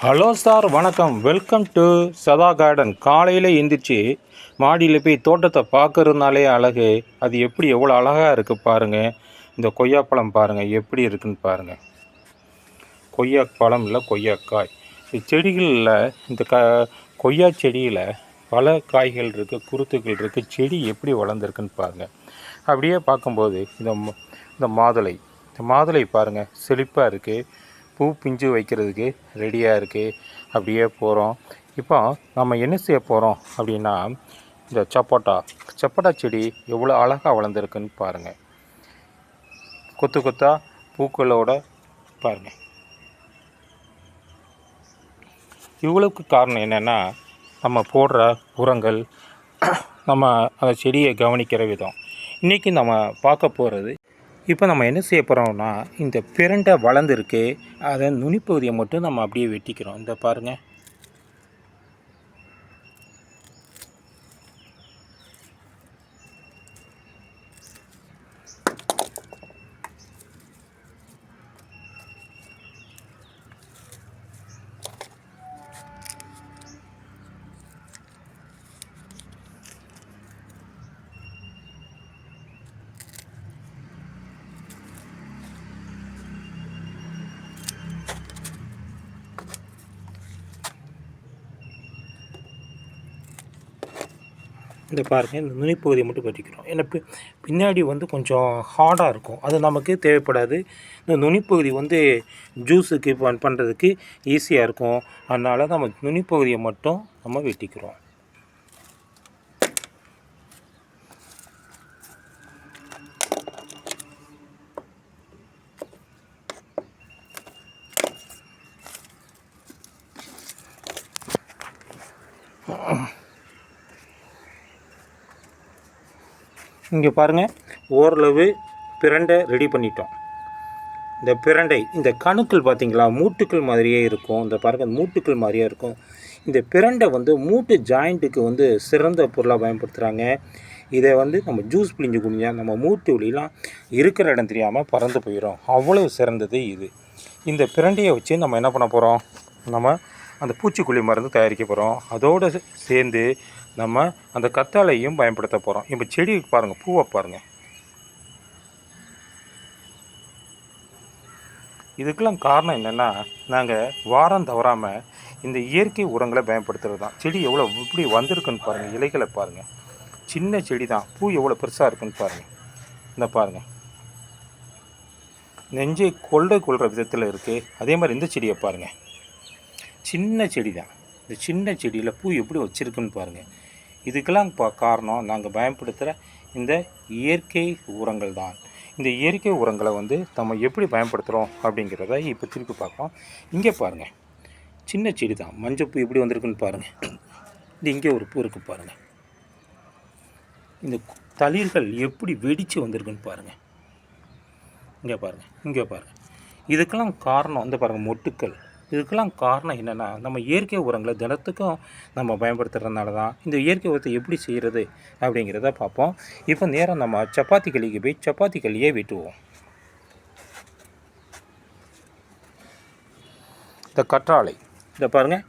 Hello sir வணக்கம். Welcome to Sadha garden காலையில் எந்திரிச்சு மாடியில் போய் தோட்டத்தை பார்க்குறதுனாலே அழகு. அது எப்படி எவ்வளோ அழகாக இருக்குது பாருங்கள் இந்த கொய்யாப்பழம் பாருங்கள் எப்படி இருக்குன்னு பாருங்கள் கொய்யாப்பழம் இல்லை கொய்யாக்காய். இந்த செடிகளில் இந்த க கொய்யா செடியில் பல காய்கள் இருக்குது குருத்துகள் இருக்குது செடி எப்படி வளர்ந்துருக்குன்னு பாருங்கள் அப்படியே பார்க்கும்போது இந்த இந்த மாதுளை. இந்த மாதுளை பாருங்கள் செழிப்பாக இருக்குது பூ பிஞ்சு வைக்கிறதுக்கு ரெடியாக இருக்குது அப்படியே போகிறோம் இப்போ நம்ம என்ன செய்ய போகிறோம் அப்படின்னா இந்த சப்போட்டா. சப்போட்டா செடி எவ்வளோ அழகாக வளர்ந்துருக்குன்னு பாருங்கள் கொத்து கொத்தா பூக்களோட பாருங்கள் இவ்வளவுக்கு காரணம் என்னென்னா நம்ம போடுற உரங்கள் நம்ம அந்த செடியை கவனிக்கிற விதம். இன்றைக்கி நம்ம பார்க்க போகிறது இப்போ நம்ம என்ன செய்ய போகிறோம்னா இந்த பிரண்டை வளர்ந்துருக்கு. அதை நுனிப்பகுதியை மட்டும் நம்ம அப்படியே வெட்டிக்கிறோம். இந்த பாருங்கள் இந்த பாருங்கள் இந்த நுனிப்பகுதியை மட்டும் வெட்டிக்கிறோம் ஏன்னா பின்னாடி வந்து கொஞ்சம் ஹார்டாக இருக்கும். அது நமக்கு தேவைப்படாது. இந்த நுனிப்பகுதி வந்து ஜூஸுக்கு பண்ணுறதுக்கு ஈஸியாக இருக்கும். அதனால் நம்ம நுனிப்பகுதியை மட்டும் நம்ம வெட்டிக்கிறோம். இங்கே பாருங்கள் ஓரளவு பிரண்டை ரெடி பண்ணிட்டோம். இந்த பிரண்டை இந்த கணுக்கள் பார்த்தீங்களா மூட்டுக்கள் மாதிரியே இருக்கும். இந்த பாருங்கள் மூட்டுக்கள் மாதிரியே இருக்கும். இந்த பிரண்டை வந்து மூட்டு ஜாயிண்ட்டுக்கு வந்து சிறந்த பொருளாக பயன்படுத்துகிறாங்க இதை வந்து நம்ம ஜூஸ் பிழிஞ்சு குடிஞ்சா நம்ம மூட்டு வழியெலாம் இருக்கிற இடம் தெரியாமல் பறந்து போயிடும் அவ்வளவு சிறந்தது இது. இந்த பிரண்டையை வச்சு நம்ம என்ன பண்ண போகிறோம் நம்ம அந்த பூச்சிக்கொல்லி மருந்து தயாரிக்க போகிறோம் அதோடு சேர்ந்து நம்ம அந்த கத்தாழையும் பயன்படுத்த போகிறோம் இப்போ செடி பாருங்கள் பூவை பாருங்கள் இதுக்கெல்லாம் காரணம் என்னென்னா நாங்கள் வாரம் தவறாமல் இந்த இயற்கை உரங்களை பயன்படுத்துகிறது தான். செடி எவ்வளோ இப்படி வந்திருக்குன்னு பாருங்கள் இலைகளை பாருங்கள் சின்ன செடி தான் பூ எவ்வளோ பெருசாக இருக்குன்னு பாருங்கள் இந்த பாருங்கள் நெஞ்சை கொள்ளை கொள்கிற விதத்தில் இருக்குது அதே மாதிரி இந்த செடியை பாருங்கள் சின்ன செடி தான் இந்த சின்ன செடியில் பூ எப்படி வச்சுருக்குன்னு பாருங்கள் இதுக்கெல்லாம் பா காரணம் நாங்கள் பயன்படுத்துகிற இந்த இயற்கை உரங்கள் தான். இந்த இயற்கை உரங்களை வந்து நம்ம எப்படி பயன்படுத்துகிறோம் அப்படிங்கிறத இப்போ திருப்பி பார்க்கலாம். இங்கே பாருங்கள் சின்ன செடி தான் மஞ்சள் பூ எப்படி வந்திருக்குன்னு பாருங்கள் இது இங்கே ஒரு பூ இருக்குது பாருங்கள் இந்த தளிர்கள் எப்படி வெடித்து வந்திருக்குன்னு பாருங்கள் இங்கே பாருங்கள் இங்கே பாருங்கள் இதுக்கெல்லாம் காரணம் வந்து பாருங்கள் மொட்டுக்கள். இதுக்கெல்லாம் காரணம் என்னென்னா நம்ம இயற்கை உரங்களை தினத்துக்கும் நம்ம பயன்படுத்துகிறதுனால தான் இந்த இயற்கை உரத்தை எப்படி செய்கிறது அப்படிங்கிறத பார்ப்போம். இப்போ நேரம் நம்ம சப்பாத்தி களிக்கு போய் சப்பாத்தி களியே வெட்டுவோம். இந்த கற்றாழை. இதை பாருங்கள்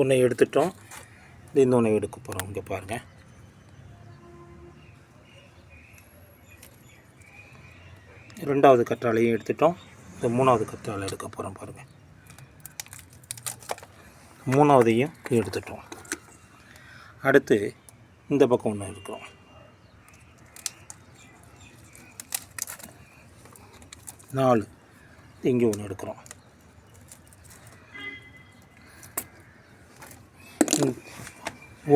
ஒன்றை எடுத்துட்டோம். இது இன்னொன்று எடுக்க போகிறோம் இங்கே பாருங்கள் ரெண்டாவது கற்றாழையும் எடுத்துட்டோம். இந்த மூணாவது கற்றாழை எடுக்க போகிறோம் பாருங்கள் மூணாவதையும் எடுத்துட்டோம். அடுத்து இந்த பக்கம் ஒன்று இருக்கிறோம் நாலு. இங்கே ஒன்று எடுக்கிறோம்.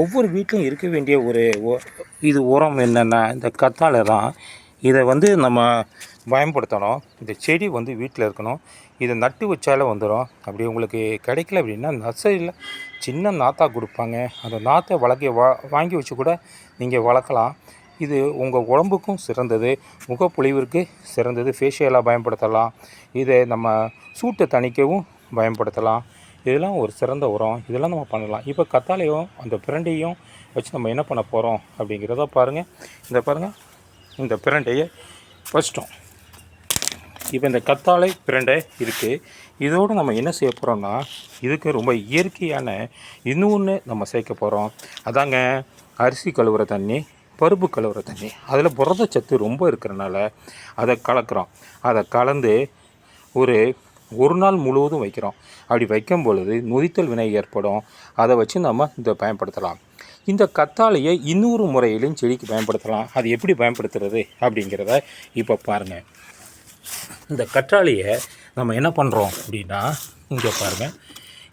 ஒவ்வொரு வீட்லையும் இருக்க வேண்டிய ஒரு இது உரம் என்னென்னா இந்த கத்தாழை தான். இதை வந்து நம்ம பயன்படுத்தணும். இந்த செடி வந்து வீட்டில் இருக்கணும். இதை நட்டு வச்சாலே வந்துடும் அப்படி உங்களுக்கு கிடைக்கல அப்படின்னா நர்சரியில் சின்ன நாத்தா கொடுப்பாங்க. அந்த நாத்தை வளர்க்க வா வாங்கி வச்சு கூட நீங்கள் வளர்க்கலாம். இது உங்கள் உடம்புக்கும் சிறந்தது. முகப்பொழிவிற்கு சிறந்தது. ஃபேஷியலாக பயன்படுத்தலாம். இதை நம்ம சூட்டை தணிக்கவும் பயன்படுத்தலாம். இதெல்லாம் ஒரு சிறந்த உரம். இதெல்லாம் நம்ம பண்ணலாம். இப்போ கத்தாலையும் அந்த பிரண்டையும் வச்சு நம்ம என்ன பண்ண போகிறோம் அப்படிங்கிறத பாருங்கள் இந்த பாருங்கள் இந்த பிரண்டையை வச்சிட்டோம் இப்போ இந்த கத்தாழை பிரண்டை இருக்குது இதோடு நம்ம என்ன செய்ய போகிறோம்னா இதுக்கு ரொம்ப இயற்கையான இன்னொன்று நம்ம சேர்க்க போகிறோம் அதாங்க அரிசி கழுவுற தண்ணி பருப்பு கழுவுற தண்ணி. அதில் புரதச்சத்து ரொம்ப இருக்கிறனால அதை கலக்கிறோம். அதை கலந்து ஒரு ஒரு நாள் முழுவதும் வைக்கிறோம். அப்படி வைக்கும் பொழுது நொதித்தல் வினை ஏற்படும். அதை வச்சு நம்ம இதை பயன்படுத்தலாம். இந்த கத்தாழையை இன்னொரு முறையிலும் செடிக்கு பயன்படுத்தலாம். அது எப்படி பயன்படுத்துறது அப்படிங்கிறத இப்போ பாருங்கள் இந்த கற்றாழையை நம்ம என்ன பண்ணுறோம் அப்படின்னா இங்கே பாருங்கள்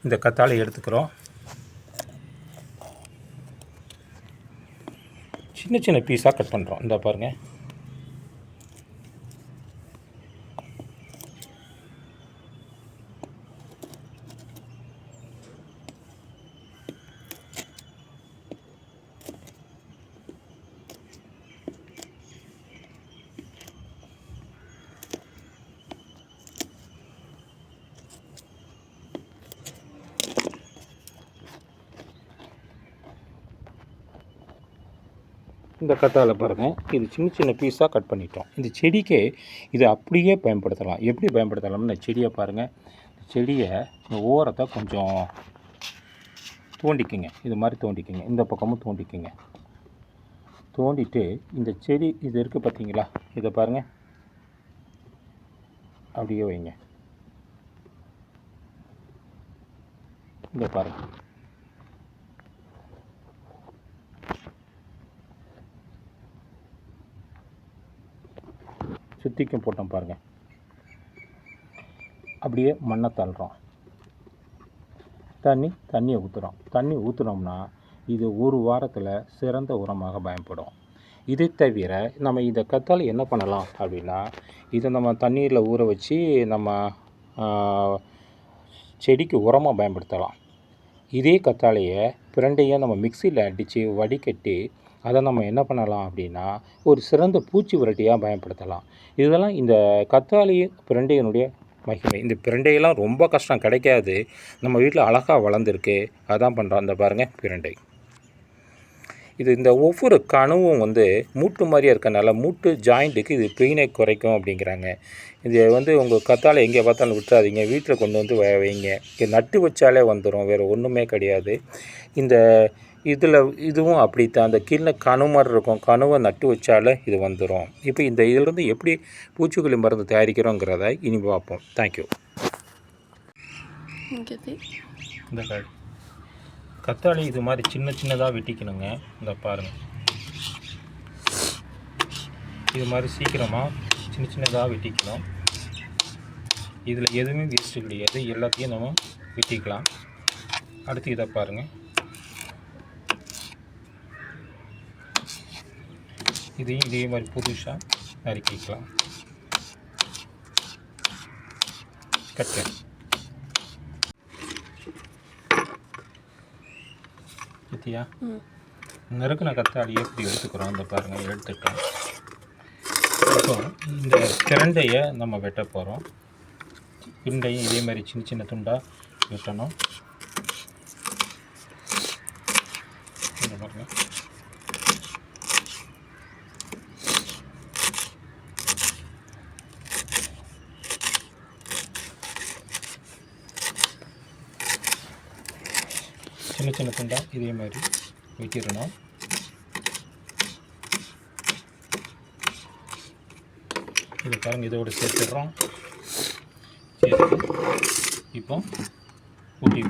இந்த கத்தாழையை எடுத்துக்கிறோம். சின்ன சின்ன பீஸாக கட் பண்ணுறோம் இந்த பாருங்கள் இந்த கத்தாழை பாருங்கள் இது சின்ன சின்ன பீஸாக கட் பண்ணிட்டோம். இந்த செடிக்கு இதை அப்படியே பயன்படுத்தலாம். எப்படி பயன்படுத்தலாம்னு இந்த செடியை பாருங்கள் செடியை இந்த ஓரத்தை கொஞ்சம் தோண்டிக்குங்க. இது மாதிரி தோண்டிக்குங்க. இந்த பக்கமும் தோண்டிக்குங்க. தோண்டிட்டு இந்த செடி இது இருக்குது பார்த்தீங்களா? இதை பாருங்கள் அப்படியே வைங்க. இதை பாருங்கள் தீக்கம் போட்டோம் பாருங்கள் அப்படியே மண்ணை தள்ளுறோம். தண்ணி தண்ணியை ஊற்றுறோம் தண்ணி ஊற்றுனோம்னா இது ஒரு வாரத்தில் சிறந்த உரமாக பயன்படும். இதை தவிர நம்ம இந்த கத்தால் என்ன பண்ணலாம் அப்படின்னா இதை நம்ம தண்ணீரில் ஊற வச்சு நம்ம செடிக்கு உரமாக பயன்படுத்தலாம். இதே கத்தாழையை பிரண்டையை நம்ம மிக்சியில் அடித்து வடிகட்டி அதை நம்ம என்ன பண்ணலாம் அப்படின்னா ஒரு சிறந்த பூச்சி விரட்டியாக பயன்படுத்தலாம். இதெல்லாம் இந்த கத்தாழி பிரண்டையினுடைய மகிமை. இந்த பிரண்டையெல்லாம் ரொம்ப கஷ்டம் கிடைக்காது. நம்ம வீட்டில் அழகாக வளர்ந்துருக்கு. அதான் பண்ணுறோம் அந்த பாருங்கள் பிரண்டை. இது இந்த ஒவ்வொரு கனவும் வந்து மூட்டு மாதிரியே இருக்கனால மூட்டு ஜாயிண்ட்டுக்கு இது பெயினை குறைக்கும் அப்படிங்கிறாங்க. இது வந்து உங்கள் கத்தாழை எங்கே பார்த்தாலும் விட்டுறாதீங்க. வீட்டில் கொண்டு வந்து வைங்க. இது நட்டு வச்சாலே வந்துடும் வேறு ஒன்றுமே கிடையாது. இந்த இதில் இதுவும் அப்படித்தான். அந்த கீழே கணு மாதிரி இருக்கும். கணுவை நட்டு வச்சாலே இது வந்துடும் இப்போ இந்த இதிலிருந்து எப்படி பூச்சிக்கொல்லி மருந்து தயாரிக்கிறோங்கிறத இனி பார்ப்போம். தேங்க்யூ இந்த கத்தாழி இது மாதிரி சின்ன சின்னதாக வெட்டிக்கணுங்க. இந்த பாருங்கள் இது மாதிரி சீக்கிரமாக சின்ன சின்னதாக வெட்டிக்கணும். இதில் எதுவுமே வேஸ்ட்டு கிடையாது. எல்லாத்தையும் நம்ம வெட்டிக்கலாம். அடுத்து இதை பாருங்கள் இதையும் இதே மாதிரி புதுசாக நறுக்கிக்கலாம். கட்டு பத்தியா? ம். நறுக்குன கத்தாடியை இப்படி எடுத்துக்கிறோம். இந்த பாருங்கள் எடுத்துட்டோம். இப்போ இந்த பிரண்டையை நம்ம வெட்ட போகிறோம் பிரண்டையும் இதே மாதிரி சின்ன சின்ன துண்டாக வெட்டணும் இந்த பாருங்க சின்ன சின்ன துண்டாக இதே மாதிரி வெட்டிடணும். இதை பாருங்க இதோட சேர்த்துடுறோம். சேர்த்து இப்போ ஊட்டி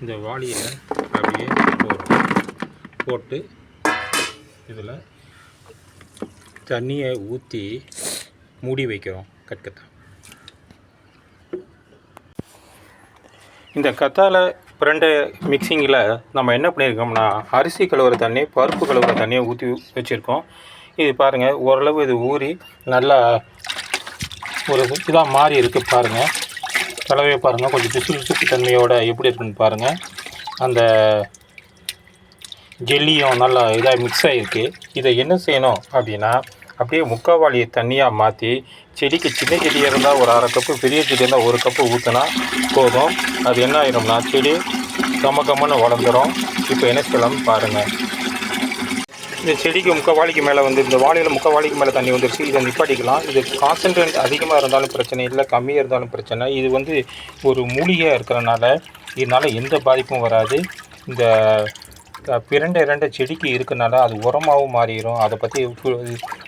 இந்த வாளியை அப்படியே போடுறோம். போட்டு இதில் தண்ணியை ஊற்றி மூடி வைக்கிறோம் கட்கத்தான் இந்த கத்தால பிரண்டை மிக்சிங்கில் நம்ம என்ன பண்ணியிருக்கோம்னா அரிசி கழுவுற தண்ணி பருப்பு கழுவுற தண்ணியை ஊற்றி வச்சுருக்கோம். இது பாருங்கள் ஓரளவு இது ஊறி நல்லா ஒரு இதாக மாறி இருக்குது பாருங்கள் கலவையை பாருங்கள் கொஞ்சம் பிசுபிசுப்பு தன்மையோட எப்படி இருக்குன்னு பாருங்கள் அந்த ஜெல்லியும் நல்லா இதாக மிக்ஸ் ஆகிருக்கு இதை என்ன செய்யணும் அப்படின்னா அப்படியே முக்கால்வாளியை தண்ணியாக மாற்றி செடிக்கு சின்ன செடியாக இருந்தால் ஒரு அரை கப்பு பெரிய செடி இருந்தால் ஒரு கப்பு ஊற்றினா போதும். அது என்ன ஆயிரும்னா செடி கம கம்மன்னு வளர்ந்துடும் இப்போ என்ன செய்யலாம்னு பாருங்கள் இந்த செடிக்கு முக்கால்வாளிக்கு மேலே வந்து இந்த வாழையில் முக்கால்வாளிக்கு மேலே தண்ணி வந்துருச்சு இதை நிப்பாட்டிக்கலாம். இது கான்சன்ட்ரேட் அதிகமாக இருந்தாலும் பிரச்சனை இல்லை கம்மியாக இருந்தாலும் பிரச்சனை. இது வந்து ஒரு மூலிகையாக இருக்கிறனால இதனால் எந்த பாதிப்பும் வராது. இந்த பிறண்ட இரண்ட செடிக்கு இருக்கனால அது உரமாகவும் மாறிடும் அதை பற்றி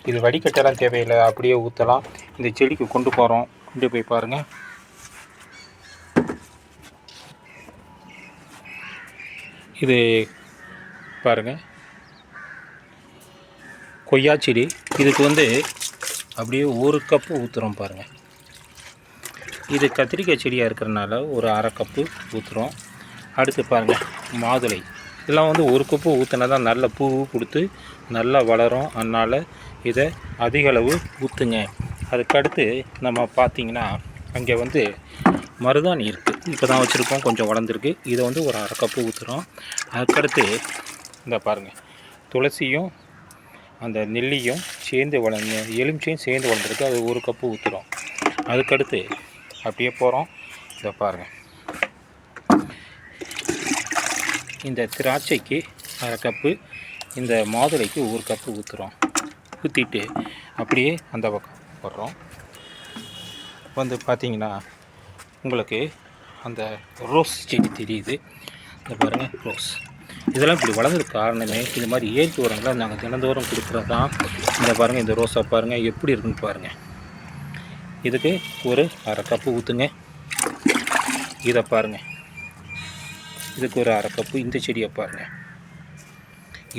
இது வடிகட்டெல்லாம் தேவையில்லை. அப்படியே ஊற்றலாம் இந்த செடிக்கு கொண்டு போகிறோம் கொண்டு போய் பாருங்கள் இது பாருங்கள் கொய்யா செடி. இதுக்கு வந்து அப்படியே ஒரு கப்பு ஊற்றுறோம் பாருங்கள் இது கத்திரிக்காய் செடியாக இருக்கிறனால ஒரு அரை கப்பு ஊற்றுறோம் அடுத்து பாருங்கள் மாதுளை. இதெல்லாம் வந்து ஒரு கப்பு ஊற்றினா தான் நல்ல பூ கொடுத்து நல்லா வளரும். அதனால் இதை அதிகளவு ஊற்றுங்க அதுக்கடுத்து நம்ம பார்த்திங்கன்னா அங்கே வந்து மருதாணி இருக்குது இப்போ தான் வச்சுருக்கோம். கொஞ்சம் வளர்ந்துருக்கு. இதை வந்து ஒரு அரை கப்பு ஊற்றுறோம் அதுக்கடுத்து இந்த பாருங்கள் துளசியும் அந்த நெல்லியும் சேர்ந்து வளர்ந்து எலுமிச்சையும் சேர்ந்து வளர்ந்துருக்கு. அது ஒரு கப்பு ஊற்றுறோம் அதுக்கடுத்து அப்படியே போகிறோம் இதை பாருங்கள் இந்த திராட்சைக்கு அரை கப்பு இந்த மாதுளைக்கு ஒரு கப்பு ஊற்றுறோம் ஊற்றிட்டு அப்படியே அந்த பக்கம் போடுறோம். வந்து பார்த்தீங்கன்னா உங்களுக்கு அந்த ரோஸ் செடி தெரியுது. இந்த பாருங்கள் ரோஸ். இதெல்லாம் இப்படி வளர்ந்ததுக்கு காரணமே இது மாதிரி இயற்கை உரங்களை நாங்கள் தினந்தோறும் கொடுக்குறது தான். இந்த பாருங்கள் இந்த ரோஸை பாருங்கள் எப்படி இருக்குன்னு பாருங்கள் இதுக்கு ஒரு அரை கப்பு ஊற்றுங்க இதை பாருங்கள் இதுக்கு ஒரு அரை கப்பு இந்த செடியை பாருங்கள்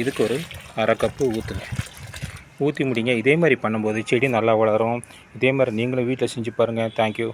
இதுக்கு ஒரு அரை கப்பு ஊற்றுங்க ஊற்றி முடிங்க. இதே மாதிரி பண்ணும்போது செடி நல்லா வளரும். இதே மாதிரி நீங்களும் வீட்டில் செஞ்சு பாருங்கள் தேங்க்யூ